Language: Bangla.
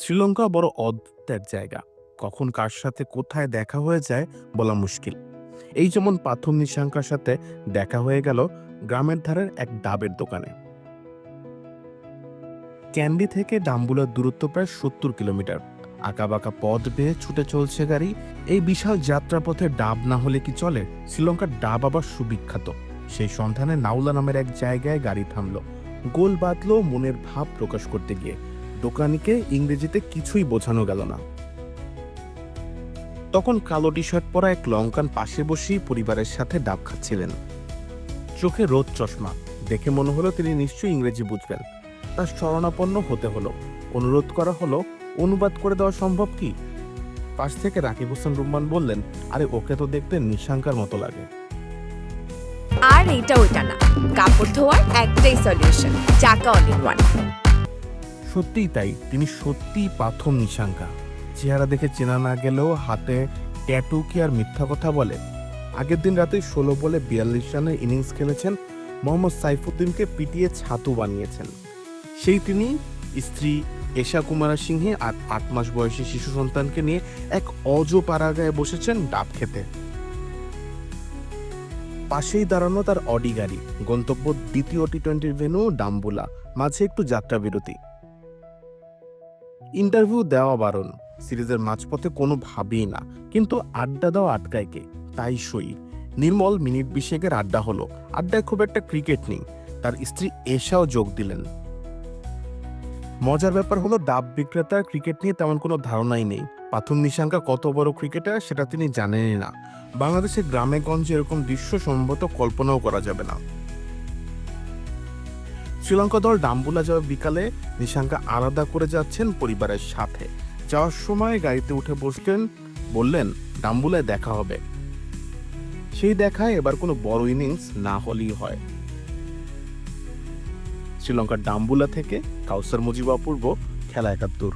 শ্রীলঙ্কা বড় অদ্ভুতের জায়গা। কখন কার সাথে কোথায় দেখা হয়ে যায় বলা মুশকিল। এই যেমন পাথর নিশাঙ্কার সাথে দেখা হয়ে গেল গ্রামের ধারের এক ডাবের দোকানে। ক্যান্ডি থেকে ডাম্বুলার দূরত্ব প্রায় সত্তর কিলোমিটার। আঁকাবাঁকা পথ বেয়ে ছুটে চলছে গাড়ি। এই বিশাল যাত্রাপথে ডাব না হলে কি চলে? শ্রীলঙ্কার ডাব আবার সুবিখ্যাত। সেই সন্ধানে নাউলা নামের এক জায়গায় গাড়ি থামলো। গোল বাঁধলো মনের ভাব প্রকাশ করতে গিয়ে। দোকানিকে ইংরেজিতে কিছুই বোঝানো গেল না। তখন কালো টি শার্ট পরা এক লঙ্কান পাশে বসেই পরিবারের সাথে ডাব খাচ্ছিলেন। চোখে রোদ চশমা, দেখে মনে হলো তিনি নিশ্চয়ই ইংরেজি বুঝবেন। তার শরণাপন্ন হতে হলো, অনুরোধ করা হলো, অনুবাদ করে দেওয়া সম্ভব কি? পাশ থেকে রাকিব হোসেন রুম্মান বললেন, আরে, ওকে তো দেখতে নিশাঙ্কার মতো লাগে। আর এটা ওইটা না, কাপড় ধোয়ার একটাই সলিউশন চাকা ইন ওয়ান সত্যিই তাই, তিনি সত্যিই পাথর নিশাঙ্কা। চেহারা দেখে চেনা না গেলেও হাতে ট্যাটু কি আর মিথ্যা কথা বলে? আগের দিন রাতে ষোলো বলে বিয়াল্লিশ রানের ইনিংস খেলেছেন মোহাম্মদ সাইফুদ্দিনকে পিটিয়ে ছাতু বানিয়েছেন। সেই তিনি স্ত্রী এশা কুমারা সিংহে আর আট মাস বয়সী শিশু সন্তানকে নিয়ে এক অজ পাড়াগায় বসেছেন ডাব খেতে। পাশেই দাঁড়ানো তার অডি গাড়ি, গন্তব্য দ্বিতীয় টি টোয়েন্টির ভেন্যু ডাম্বুলা, মাঝে একটু যাত্রা বিরতি ইন্টারভিউ দেওয়া বারণ। সিরিজের মাঝপথে কোনো ভাবেই না, কিন্তু আড্ডা দেওয়া আটকায় কে? তাই সই। নির্মল মিনিট বিশেকের আড্ডা হলো। আড্ডায় খুব একটা ক্রিকেট নেই। তার স্ত্রী এশাও যোগ দিলেন। মজার ব্যাপার হলো, ডাব বিক্রেতার ক্রিকেট নিয়ে তেমন কোনো ধারণাই নেই। পাথর নিশাঙ্কা কত বড় ক্রিকেটার সেটা তিনি জানেনই না। বাংলাদেশের গ্রামে গঞ্জে এরকম দৃশ্য সম্ভবত কল্পনাও করা যাবে না। শ্রীলঙ্কা দল ডাম্বুলা যাওয়া বিকালে নিশাঙ্কা আলাদা করে যাচ্ছেন পরিবারের সাথে। যাওয়ার সময় গাড়িতে উঠে বসলেন, বললেন, ডাম্বুলায় দেখা হবে। সেই দেখায় এবার কোনো বড় ইনিংস না হলেই হয়। শ্রীলঙ্কার ডাম্বুলা থেকে কাউসার মুজিব অপূর্ব খেলা একাত্তর।